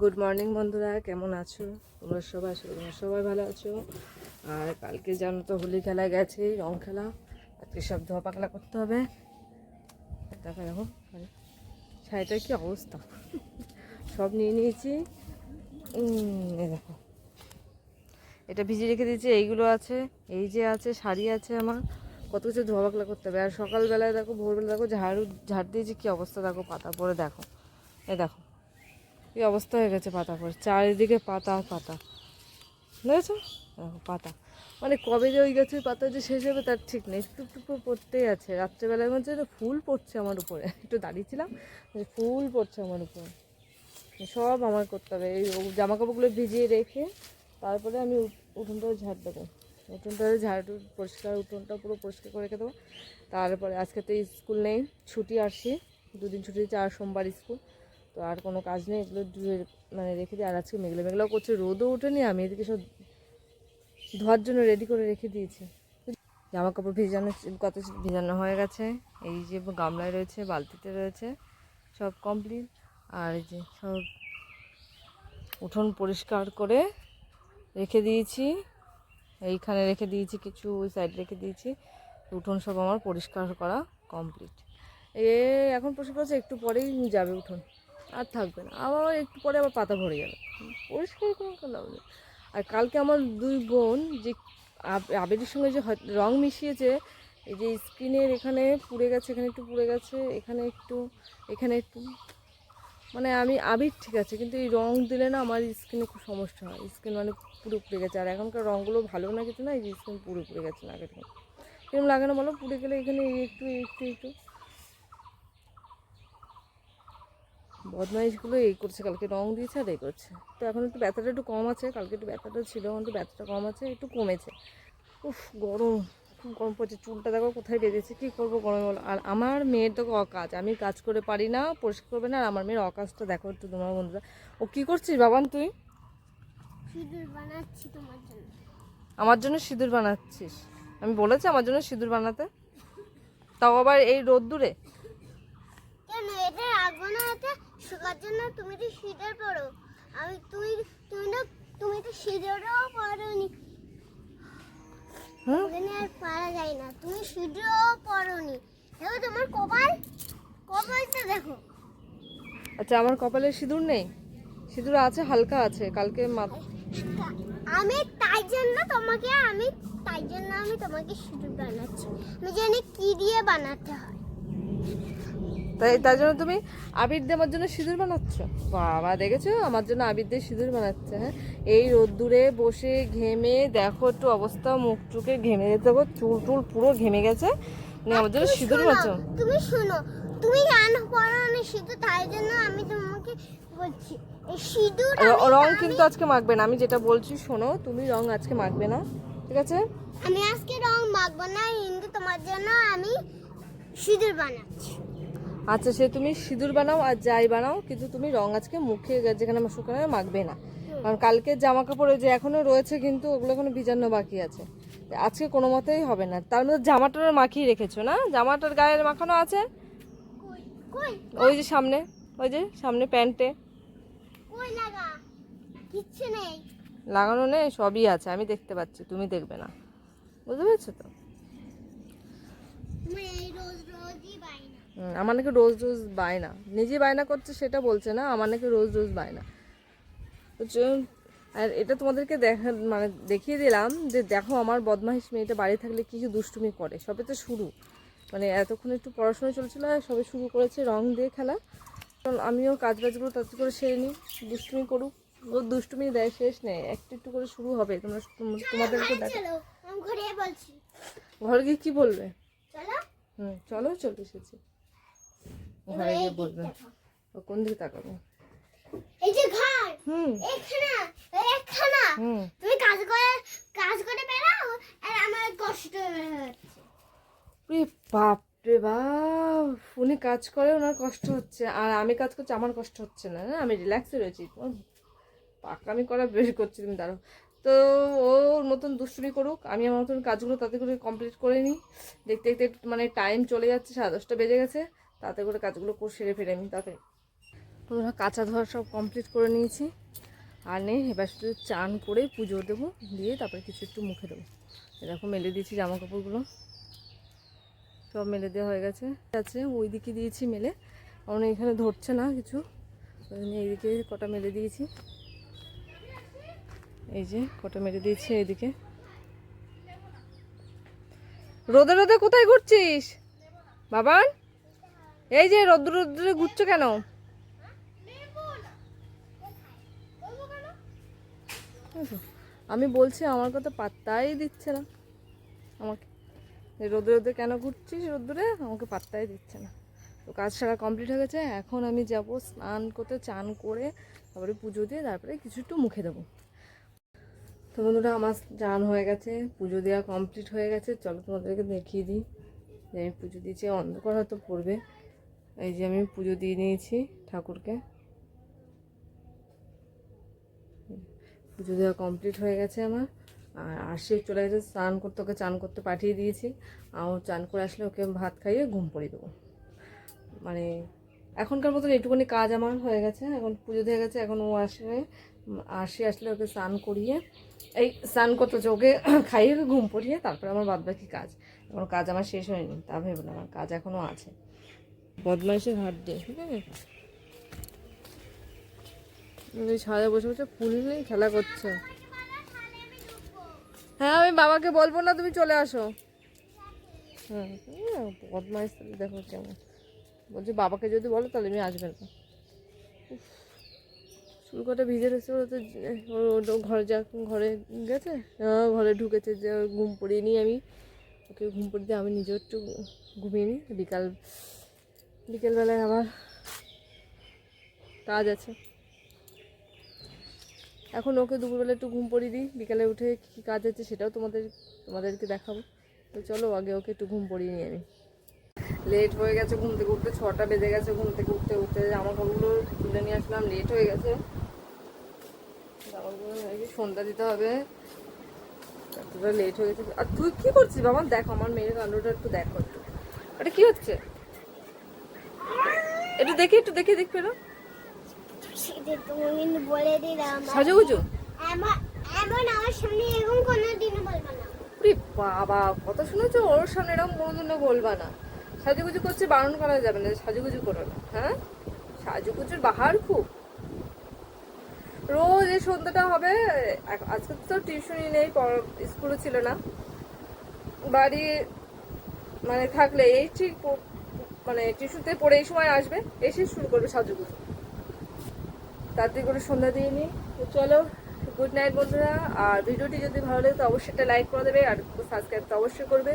Good morning বন্ধুরা। কেমন আছো? তোমরা সবাই আছো তোমরা সবাই ভালো আছো। আর কালকে জানো তো হোলি খেলা গেছে, রং খেলা। আজকে সব ধোয়া পাকলা করতে হবে। দেখো দেখো শাড়িটার কি অবস্থা? সব নিয়ে নিয়েছি। দেখো। এটা ভিজিয়ে রেখে দিয়েছি, এইগুলো আছে, এই যে আছে, শাড়ি আছে আমার। কত কিছু ধোয়া পাকলা করতে হবে। আর সকালবেলায় দেখো, ভোরবেলা দেখো, ঝাড়ু, ঝাড় দিয়েছি কী অবস্থা, দেখো, পাতা পরে দেখো। এ দেখো এই অবস্থা হয়ে গেছে পাতা পরে চারিদিকে পাতা আর পাতা। বুঝেছ? পাতা। মানে কবে যে ওই গাছের পাতা যে শেষ হবে তার ঠিক নেই। একটু একটু পড়তেই আছে। রাত্রেবেলায় হচ্ছে ফুল পড়ছে আমার উপরে। একটু দাঁড়িয়েছিলাম, যে ফুল পড়ছে আমার উপরে। সব আমার করতে হবে। এই জামা কাপড়গুলো ভিজিয়ে রেখে তারপরে আমি উঠ- উঠোনটাও ঝাড় দেবো। উঠোনটা ঝাড়ু পরিষ্কার উঠোনটা পুরো পরিষ্কার করে রেখে দেবো। তারপরে আজকে তো স্কুল নেই, ছুটি আসছি দুদিন ছুটি আর সোমবার স্কুল। তো আর কোনো কাজ নেই, এগুলো ধুয়ে মানে রেখে দিই। আর আজকে মেঘলা মেঘলাও করছে, রোদও ওঠেনি, আমি এদিকে সব ধোয়ার জন্য রেডি করে রেখে দিয়েছি। জামা কাপড় ভিজানো কত ভিজানো হয়ে গেছে। এই যে গামলায় রয়েছে, বালতিতে রয়েছে, সব কমপ্লিট আর এই যে সব উঠোন পরিষ্কার করে রেখে দিয়েছি। এইখানে রেখে দিয়েছি কিছু, ওই সাইড রেখে দিয়েছি। উঠোন সব আমার পরিষ্কার করা কমপ্লিট এ, এখন পরিষ্কার করছে একটু পরেই যাবে উঠোন। আর থাকবে না। আবার একটু পরে আবার পাতা ভরে যাবে। পরিষ্কার কোনো লাভ নেই। আর কালকে আমার দুই বোন যে আব- আবিরের সঙ্গে যে রং মিশিয়েছে, এই যে স্ক্রিনের এখানে পুড়ে গেছে, এখানে একটু পুড়ে গেছে, এখানে একটু এখানে একটু। মানে আমি আবির ঠিক আছে, কিন্তু এই রং দিলে না আমার স্কিনে খুব সমস্যা হয়। স্কিন মানে পুরো পুড়ে গেছে। আর এখনকার রঙগুলো ভালো না কিছু না, এই যে স্কিন পুরো পুড়ে গেছে না, আগের থেকে কীরকম লাগে না বলো? পুড়ে গেলে এখানে একটু একটু একটু। বদমাইশগুলো এই করছে কালকে রং দিয়েছে আর এই করছে। তো এখন একটু ব্যথাটা একটু কম আছে কালকে একটু ব্যথাটা ছিল এখন একটু ব্যথাটা কম আছে একটু কমেছে। উফ গরম খুব গরম পড়ছে। চুলটা দেখো কোথায় বেঁধেছে কী করব গরমে বলো? আর আমার মেয়ের তো অকাজ আমি কাজ করে পারি না পরিষ্কার করবে না আর আমার মেয়ের অকাজটা দেখো একটু তোমার বন্ধুরা। ও কী করছিস বাবান তুই? বানাচ্ছি তোমার জন্য। আমার জন্য সিঁদুর বানাচ্ছিস? আমি বলেছি আমার জন্য সিঁদুর বানাতে? তাও আবার এই রোদ্দুরে? কেন এটা রাখব না এটা শোকার জন্য তুমি তো সিঁদুর পরো আমি তুই তুমি না তুমি তো সিঁদুরও পরোনি হুম ওখানে আর পারা যায় না। তুমি সিঁদুরও পরোনি দেখো তোমার কপাল কপালটা দেখো। আচ্ছা আমার কপালে সিঁদুর নেই? সিঁদুর আছে হালকা আছে কালকে আমি তাই জন্য তোমাকে আমি তাই জন্য আমি তোমাকে সিঁদুর বানাচ্ছি। আমি জানি কি দিয়ে বানাতে হয়। তাই তার জন্য তুমি আবির দিয়ে আমার জন্য সিঁদুর বানাচ্ছ? বাবা দেখেছ? আমার জন্য আবির দিয়ে সিঁদুর বানাচ্ছে হ্যাঁ? এই রোদ্দুরে বসে ঘেমে দেখো একটু অবস্থা মুখ টুকে ঘেমে যেতে দেখো চুল টুল পুরো ঘেমে গেছে। আমার জন্য সিঁদুর বানাচ্ছ। তুমি শোনো তুমি জানো পড়ানো সিঁদুর তাই জন্য আমি তোমাকে বলছি সিঁদুর র- রং কিন্তু আজকে মাখবে না আমি যেটা বলছি শোনো তুমি রং আজকে মাখবে না ঠিক আছে? আমি আজকে রং মাখবো না কিন্তু তোমার জন্য আমি সিঁদুর বানাচ্ছি। আচ্ছা সে তুমি সিঁদুর বানাও আর যাই বানাও, কিন্তু তুমি রং আজকে মুখে যেখানে শুকানো মাখবে না। কারণ কালকে জামা কাপড় যে এখনও রয়েছে, কিন্তু ওগুলো এখনও ভিজানো বাকি আছে। আজকে কোনো মতেই হবে না। তার মধ্যে জামাটার মাখিয়ে রেখেছো না? জামাটার গায়ে মাখানো আছে? ওই যে সামনে, ওই যে সামনে প্যান্টে। লাগানো নেই? সবই আছে, আমি দেখতে পাচ্ছি, তুমি দেখবে না। বুঝতে পেরেছ তো? রোজ রোজই আমার নাকি রোজ রোজ বায়না। নিজে বায়না করছে সেটা বলছে না আমার নাকি রোজ রোজ বায়না। আর এটা তোমাদেরকে দেখা মানে দেখিয়ে দিলাম যে দেখো আমার বদমাহিস মেয়েটা বাড়ি থাকলে কী কী দুষ্টুমি করে। সবে তো শুরু। মানে এতক্ষণ একটু পড়াশোনা চলছিল আর সবে শুরু করেছে রং দিয়ে খেলা। কারণ আমিও কাজ বাজগুলো তাড়াতাড়ি করে সেরে নিই দুষ্টুমি করুক। ও দুষ্টুমি দেয় শেষ নেই। একটু একটু করে শুরু হবে। তোমরা তোমাদেরকে দেখো ঘরে গিয়ে কী বলবে? চলো। হুম চলো চলে এসেছি। ঘরে গিয়ে বলবে ও কোন দিকে তাকাবো? এই যে ঘর। হুম। এখানে এখানে হুম। তুমি কাজ করে কাজ করে বেড়াও আর আমার কষ্ট হচ্ছে রে বাপ রে বাপ উনি কাজ করে ওনার কষ্ট হচ্ছে আর আমি কাজ করছি আমার কষ্ট হচ্ছে না আমি রিল্যাক্সে রয়েছি। পাকামি করা বেশি করছি তুমি দাঁড়ো তো ওর মতন দুষ্টুমি করুক আমি আমার মতন কাজগুলো তাতে করে কমপ্লিট করে নিই। দেখতে দেখতে মানে টাইম চলে যাচ্ছে সাড়ে দশটা বেজে গেছে। তাতে করে কাজগুলো করে সেরে ফেরে আমি তাতে। বন্ধুরা কাঁচা ধোয়া সব কমপ্লিট করে নিয়েছি। আর নেই এবার শুধু চান করে পুজো দেবো, দিয়ে তারপরে কিছু একটু মুখে দেবো। এরকম মেলে দিয়েছি জামা কাপড়গুলো সব মেলে দেওয়া হয়ে গেছে। আছে ওই দিকে দিয়েছি মেলে। কারণ এখানে ধরছে না কিছু। এইদিকে কটা মেলে দিয়েছি। এই যে, কটা মেলে দিয়েছি এইদিকে। রোদে রোদে কোথায় ঘুরছিস? বাবান? এই যে রোদ্র রোদ্রে ঘুরছো কেন? আমি বলছি আমার কথা পাত্তাই দিচ্ছে না। আমাকে রোদে রোদে কেন ঘুরছিস রোদ্দুরে আমাকে পাত্তাই দিচ্ছে না। তো কাজ সারা কমপ্লিট হয়ে গেছে, এখন আমি যাব স্নান করতে, চান করে তারপরে পুজো দিয়ে তারপরে কিছু একটু মুখে দেবো। তো বন্ধুরা, আমার চান হয়ে গেছে, পুজো দেওয়া কমপ্লিট হয়ে গেছে। চলো তোমাদেরকে দেখিয়ে দিই যে আমি পুজো দিয়েছি, অন্ধকার হয়তো পড়বে। এই যে আমি পুজো দিয়ে নিয়েছি ঠাকুরকে। পুজো দেওয়া কমপ্লিট হয়ে গেছে আমার। আর আশি চলে গেছে, স্নান করতে ওকে চান করতে পাঠিয়ে দিয়েছি। আর চান করে আসলে ওকে ভাত খাইয়ে ঘুম পড়িয়ে দেবো। মানে এখনকার মতন এইটুকুনি কাজ আমার হয়ে গেছে, এখন পুজো দিয়ে গেছে, এখন ও আসলে আসি আসলে ওকে স্নান করিয়ে, এই স্নান করতে হচ্ছে ওকে খাইয়ে ঘুম পড়িয়ে তারপরে আমার বাদ বাকি কাজ। এখন কাজ আমার শেষ হয়নি, তা ভেবে না আমার কাজ এখনও আছে। বদমাইশের হাত দিয়ে, ঠিক আছে? ওই ছাদে বসে বসে ফুল নিয়ে খেলা করছে। হ্যাঁ আমি বাবাকে বলব না, তুমি চলে আসো। হ্যাঁ বদমাইশ, দেখো কেমন। বলছি, বাবাকে যদি বলো, তাহলে আমি আসবেন না। চুলকটা ভিজে রয়েছে ওরা তো ঘরে যা, ঘরে গেছে? ঘরে ঢুকেছে, যে ঘুম পড়িয়ে নিই আমি, ওকে ঘুম পড়িয়ে আমি নিজেও একটু ঘুমিয়ে নিই। বিকাল বিকেলবেলায় আবার কাজ আছে। এখন ওকে দুপুরবেলা একটু ঘুম পড়িয়ে দিই, বিকালে উঠে কী কাজ আছে সেটাও তোমাদের, তোমাদেরকে দেখাবো। তো চলো আগে ওকে একটু ঘুম পড়িয়ে নিই আমি। লেট হয়ে গেছে ঘুম থেকে ছটা বেজে গেছে ঘুম থেকে উঠতে জামা কাপড়গুলো তুলে নিয়ে আসলাম, লেট হয়ে গেছে। জামাগুলো সন্ধ্যা দিতে হবে। এতটা লেট হয়ে গেছে। আর তুই কি করছিস বাবা? দেখো, আমার মেয়ের কাণ্ডটা একটু দেখো একটু। ওটা কি হচ্ছে? একটু দেখি, একটু দেখে, দেখ পেল সেটা তুমি কিন্তু বলে দিলাম সাজুগুজু? না বাবা কত শুনেছো? ওর সামনে এরকম কোনোদিনও বলবা না। সাজুগুজু করছে, বারণ করা যাবে না, সাজুগুজু করো না হ্যাঁ? সাজুগুজুর বাহার খুব। রোজ এই সন্ধ্যাটা হবে আজকে তো টিউশনই নেই স্কুলও ছিল না। বাড়ি মানে থাকলে এই ঠিক মানে টিস্যুতে পরে এই সময় আসবে, এসে শুরু করবে সাজুগুজু। তাড়াতাড়ি করে সন্ধ্যা দিয়ে নিই। চলো গুড নাইট বন্ধুরা। আর ভিডিওটি যদি ভালো লাগে, তো অবশ্যই একটা লাইক করে দেবে, আর সাবস্ক্রাইব তো অবশ্যই করবে।